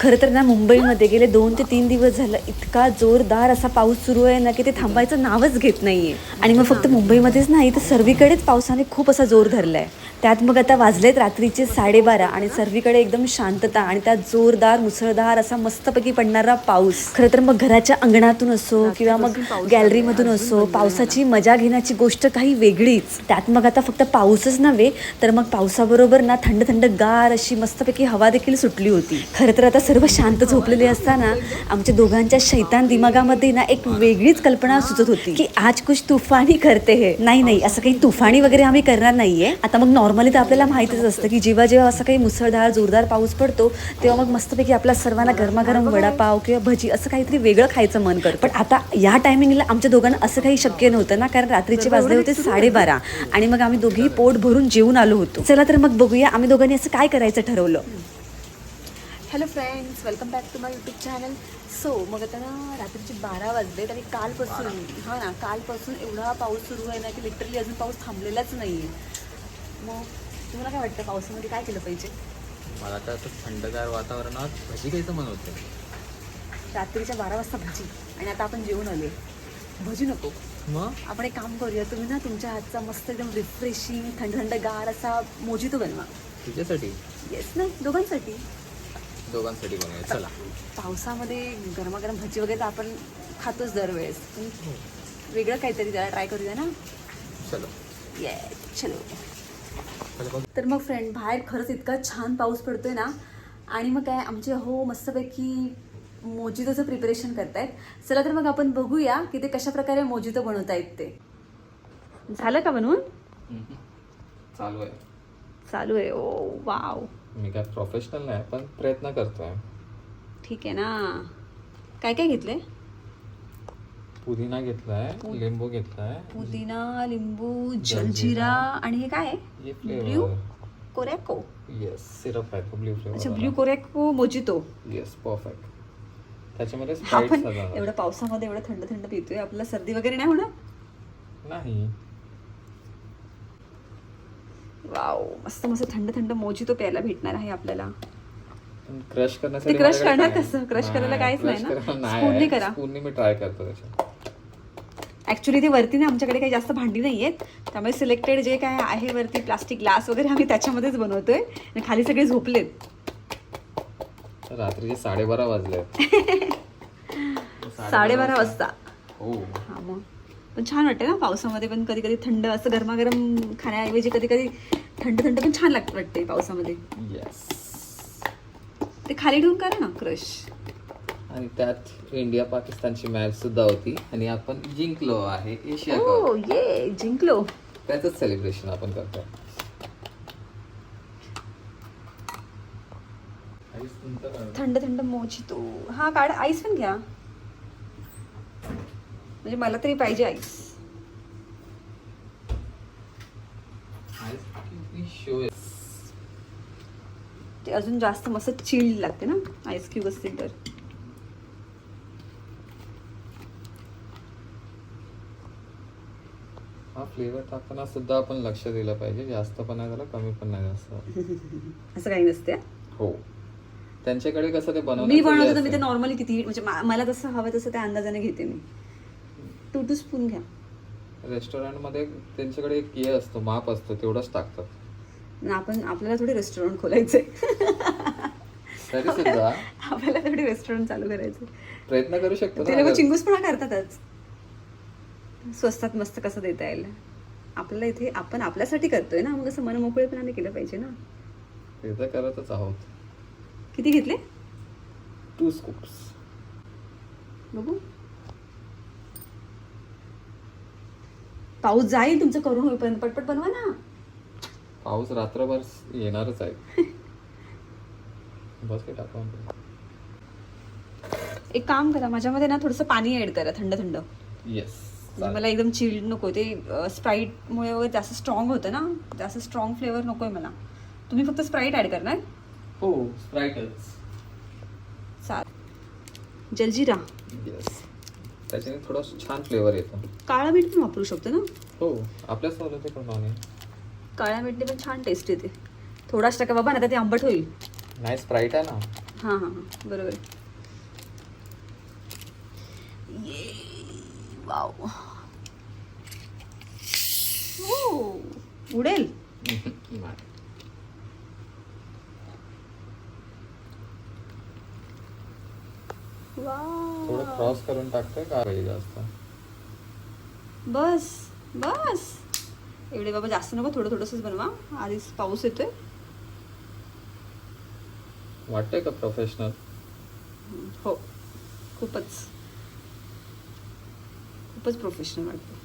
खरं तर ना मुंबईमध्ये गेले दोन ते तीन दिवस झालं इतका जोरदार असा पाऊस सुरू आहे ना की ते थांबायचं नावच घेत नाहीये. आणि मग फक्त मुंबईमध्येच नाही तर सर्वीकडेच पावसाने खूप असा जोर धरलाय. त्यात मग आता वाजलेत रात्रीचे साडेबारा आणि सर्वीकडे एकदम शांतता आणि त्यात जोरदार मुसळधार असा मस्तपैकी पडणारा पाऊस. खरं तर मग घराच्या अंगणातून असो किंवा मग गॅलरीमधून असो पावसाची मजा घेण्याची गोष्ट काही वेगळीच. त्यात मग आता फक्त पाऊसच नव्हे तर मग पावसाबरोबर ना थंड थंड गार अशी मस्तपैकी हवा देखील सुटली होती. खरं तर आता सर्व शांत झोपलेले असताना आमच्या दोघांच्या शैतान दिमागामध्ये ना एक वेगळीच कल्पना सुचत होती की आज कुछ तुफानी करते हे. नाही नाही असं काही तुफानी वगैरे आम्ही करणार नाहीये. आता मग नॉर्मली तर आपल्याला माहितीच असतं की जेव्हा जेव्हा असं काही मुसळधार जोरदार पाऊस पडतो तेव्हा मग मस्तपैकी आपल्या सर्वांना गरमागरम वडापाव किंवा भजी असं काहीतरी वेगळं खायचं मन करतं. पण आता या टायमिंगला आमच्या दोघांना असं काही शक्य नव्हतं ना कारण रात्रीचे वाजले होते साडेबारा आणि मग आम्ही दोघेही पोट भरून जेवून आलो होतो. चला तर मग बघूया आम्ही दोघांनी असं काय करायचं ठरवलं. Hello friends welcome back to my YouTube channel so मग आता ना रात्रीचे बारा वाजलेत आणि कालपासून हा ना कालपासून एवढा पाऊस सुरू आहे ना की लिटरली अजून पाऊस थांबलेलाच नाही आहे मग तुम्हाला काय वाटतं पावसामध्ये काय केलं पाहिजे? मला तर असं थंडगार वातावरणात भजी खायचं मन होतं. रात्रीच्या बारा वाजता भजी आणि आता आपण जेवून आले भजी नको. मग? आपण एक काम करूया तुम्ही ना तुमच्या हातचा मस्त एकदम रिफ्रेशिंग थंड थंड गार असा मोजितो बनवा. तुझ्यासाठी? येस ना दोघांसाठी. दोघांसाठी बनवूया. चला. पावसामध्ये गरमागरम भजी वगैरे तर आपण खातोच दरवेळेस. वेगळं काहीतरी त्याला ट्राय करूया ना? चलो. ये चलो. तर मग फ्रेंड बाहेर खरंच इतका छान पाऊस पडतोय ना? आणि मग काय आमचे हो मस्तपैकी मोजितोचं प्रिपरेशन करतायत. चला तर मग आपण बघूया की ते कशा प्रकारे मोजितो बनवतायत ते. झालं का बनवून? चालू आहे. चालू आहे. ओ वाव मी काय प्रोफेशनल नाही पण प्रयत्न करतोय. ठीक आहे ना. काय काय घेतलंय? पुदिना घेतलाय लिंबू घेतलाय. पुदिना लिंबू जलजिरा आणि हे काय हे blue flavour curacao. Yes syrup आहे ब्ल्यू अच्छा flavour blue curacao mojito. Yes perfect त्याच्यामध्ये आपण सगळं. एवढं पावसामध्ये एवढं थंड थंड पितोय आपल्याला सर्दी वगैरे नाही होणार? नाही. वाव मस्त मस्त थंड थंड मोजितो प्यायला भेटणार आहे आपल्याला. क्रश करण्यासाठी ते माझ्याकडे करणार? कसं? crush करायला काहीच नाही ना? करायला Spoon ने नाही करा. स्पूनने मी ट्राय करतो ऍक्च्युली ते वरती ना आमच्याकडे काही जास्त भांडी नाही आहेत त्यामुळे सिलेक्टेड जे काय आहे वरती प्लास्टिक ग्लास वगैरे आम्ही त्याच्यामध्येच बनवतोय. आणि खाली सगळे झोपलेत. रात्रीचे साडेबारा वाजले साडेबारा वाजता. हो. हा मग. पण छान वाटते ना पावसामध्ये पण कधी कधी थंड असं गरमागरम खाण्याऐवजी कधी कधी थंड थंड पण छान लागतं वाटते पावसामध्ये. येस ते खाली ठेवून करा ना क्रश. आणि त्यात इंडिया पाकिस्तानची मॅच सुद्धा होती आणि आपण जिंकलो आहे एशिया कप. हो ये जिंकलो. त्याच सेलिब्रेशन आपण करतोय. थंड थंड मोजितो हा काढ आईस पण घ्या. म्हणजे मला तरी पाहिजे आईस ते अजून जास्त मस्त चिल्ड लागते ना आईस क्यूब असतील तर. हा फ्लेवर टाकताना सुद्धा आपण लक्ष दिलं पाहिजे जास्त पण नाही झालं कमी पण नाही जास्त. असं काही नसते हा. त्यांच्याकडे कसं ते मी बनवण्याचं हे बनवतो तर मी ते. नॉर्मली किती म्हणजे मा- मला जसं हवं तसं त्या अंदाजाने घेते मी. टू टू स्पून घ्या. रेस्टॉरंटमध्ये त्यांच्याकडे एक हे असतो माप असतो तेवढंच टाकतात. आणि आपण आपल्याला थोडी रेस्टॉरंट खोलायचंय. तरी सुद्धा. आपल्याला थोडी रेस्टॉरंट चालू करायचं प्रयत्न करू शकतो ते ना लोक अगर- चिंगूसपणा करतातच स्वस्तात मस्त कसं देता येईल. आपल्याला इथे आपण आपल्यासाठी करतोय ना मग असं मनमोकळेपणाने केलं पाहिजे ना. ते तर करतच आहोत. किती घेतले? टू स्कूप्स बघू. पाऊस जाईल तुमचं करून होईपर्यंत पटपट बनवा ना. पाऊस रात्रभर येणारच आहे. बस काय टाकू एक काम करा माझ्यामध्ये ना थोडंसं पाणी ऍड करा थंड थंड. येस म्हणजे मला एकदम चिल्ड नको ते स्प्राईटमुळे वगैरे जास्त स्ट्रॉंग होतं ना जास्त स्ट्रॉंग फ्लेवर नको आहे मला. तुम्ही फक्त स्प्राईट ॲड करणार? हो स्प्राईटच चाल जलजिरा. येस त्याच्याने थोडा छान फ्लेवर येतो. काळा मीठ पण वापरू शकतो ना? हो आपल्या सवलतीप्रमाणे काळ्या मीठने पण छान टेस्ट येते. थोडाच टाका बाबा ना ते आंबट होईल. नाही स्प्राईट आहे ना. हां हां हां. बरोबर. ये वाव. ओ उडेल. थोडं क्रॉस करून टाकतोय का? पाहिजे जास्त. बस बस. एवढे बाबा जास्त नको थोडं थोडंसंच बनवा. आधीच पाऊस येतोय. वाटतंय का प्रोफेशनल हो. खूपच. खूपच प्रोफेशनल वाटते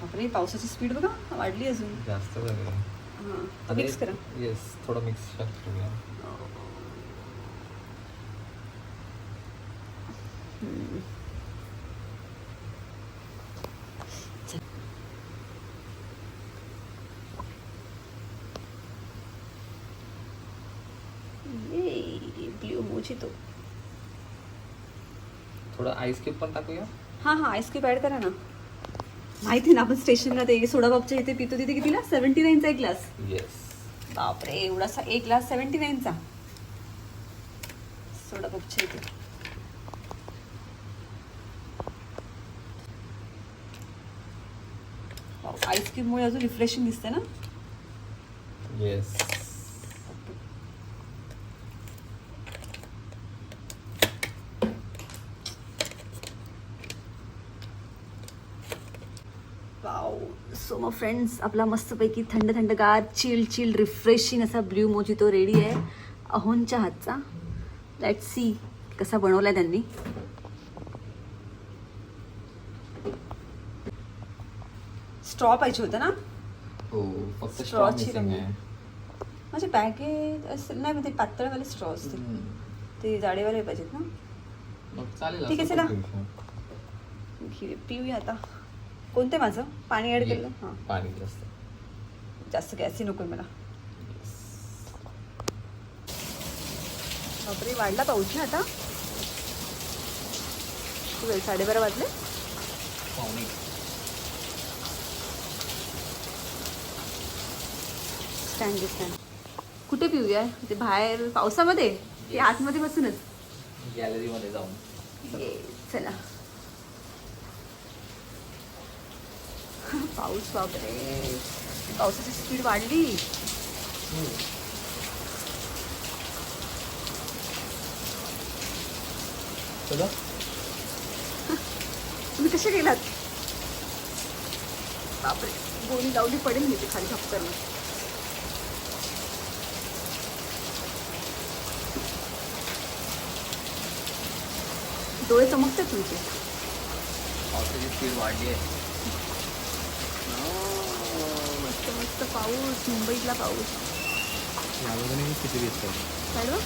बापरे पावसाची स्पीड बघा. वाढली अजून. जास्त हां मिक्स करा. येस थोडं मिक्स करूया. ब्ल्यू मोजितो थोडं आईस क्यूब पण टाकूया? हां हां आईस्क्रीम ॲड करा ना। माहिती ना आपण स्टेशनला ते सोडा बापच्या इथे पितो तिथे कितीला? सेवन्टी नाईनचा एक ग्लास येस बापरे एवढासा एक ग्लास सेवन्टी नाईनचा सोडा बापच्या इथे. आईस्क्रीममुळे अजून रिफ्रेशिंग दिसते ना? येस वाव सो मग फ्रेंड्स आपला मस्तपैकी थंड थंडगार चिल चिल रिफ्रेशिंग असा ब्ल्यू मोजितो रेडी आहे. अहोनच्या हातचा. लेट सी कसा बनवलाय त्यांनी. स्ट्रॉ पाहिजे होतं ना? हो फक्त Straw स्ट्रॉ ची मिसिंग रंग. आहे. माझ्या बॅगेत असेल नाही ते पातळवाले स्ट्रॉ असतील. हम्म. ते जाडेवाले पाहिजेत ना? मग चालेल ठीक आहे, असं चला. घे पिऊया आता. कोणते माझं? पाणी ये, केलं? हां. पाणी जास्त. जास्त गॅसही नको मला. बापरे वाढला पाऊस ना आता. किती वेळ साडेबारा वाजले. पाहुणे स्टँड स्टँड कुठे पिऊया? ते बाहेर पावसामध्ये? की Yes. आतमध्ये बसूनच? गॅलरीमध्ये जाऊन. चला. पाऊस बापरे. पावसाची स्पीड वाढली. चला. तुम्ही कसे गेलात? बापरे. गोणी लावली पडेल मी ते खाली झपकन डोळे चमकतात तुमचे. पावसाची स्पीड वाढली आहे मस्त मस्त पाऊस मुंबईतला पाऊस. यामध्ये किती घेतो काय रे?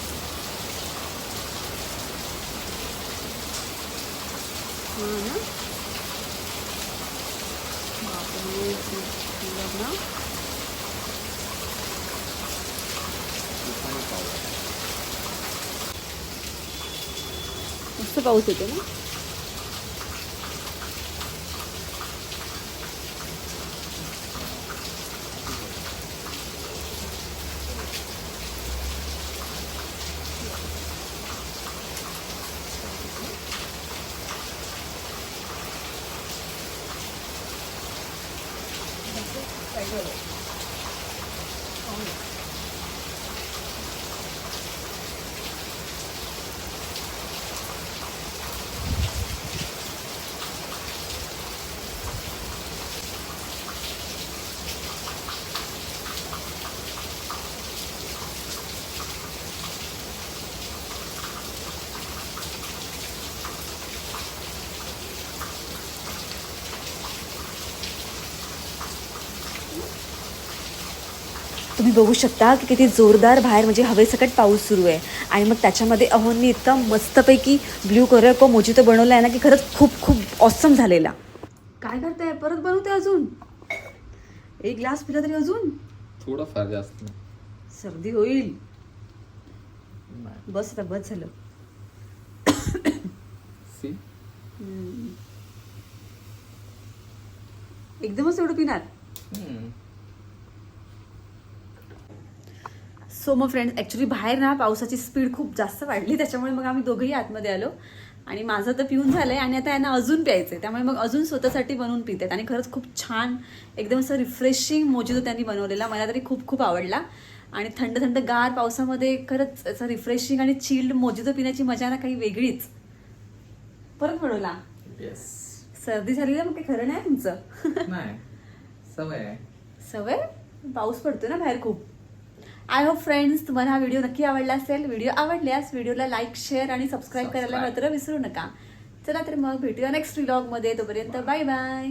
ना बापरे बघ ना मस्त पाऊस येतो ना तुम्ही बघू शकता की किती जोरदार बाहेर म्हणजे हवेसकट पाऊस सुरू आहे. आणि मग त्याच्यामध्ये अहोंनी इतका मस्तपैकी ब्ल्यू को मोजितो बनवला आहे ना की खरंच खूप खूप ऑसम झालेला. काय करताय? परत बनवते अजून? एक ग्लास पिला तरी अजून? थोडं फार जास्त. सर्दी होईल. बस आता बस झालं. सी एकदमच एवढं पिणार. सो मग फ्रेंड्स ॲक्च्युली बाहेर ना पावसाची स्पीड खूप जास्त वाढली. त्याच्यामुळे मग आम्ही दोघंही आतमध्ये आलो. आणि माझं तर पिऊन झालंय आणि आता यांना अजून प्यायचंय. त्यामुळे मग अजून स्वतःसाठी बनवून पितात आणि खरंच खूप छान एकदम असं रिफ्रेशिंग मोजितो त्यांनी बनवलेला. मला तरी खूप खूप आवडला. आणि थंड थंड गार पावसामध्ये खरंच असं रिफ्रेशिंग आणि चिल्ड मोजितो पिण्याची मजा ना काही वेगळीच. परत येस सर्दी झाली ना मग काही खरं नाही तुमचं? सवय आहे. सवय? पाऊस पडतो ना बाहेर खूप. आय होप फ्रेंड्स तुम्हाला हा व्हिडिओ नक्की आवडला असेल. व्हिडिओ आवडल्यास व्हिडिओला लाईक शेअर आणि सबस्क्राईब करायला. मात्र विसरू नका. चला तर मग भेटूया नेक्स्ट व्लॉगमध्ये तोपर्यंत बाय बाय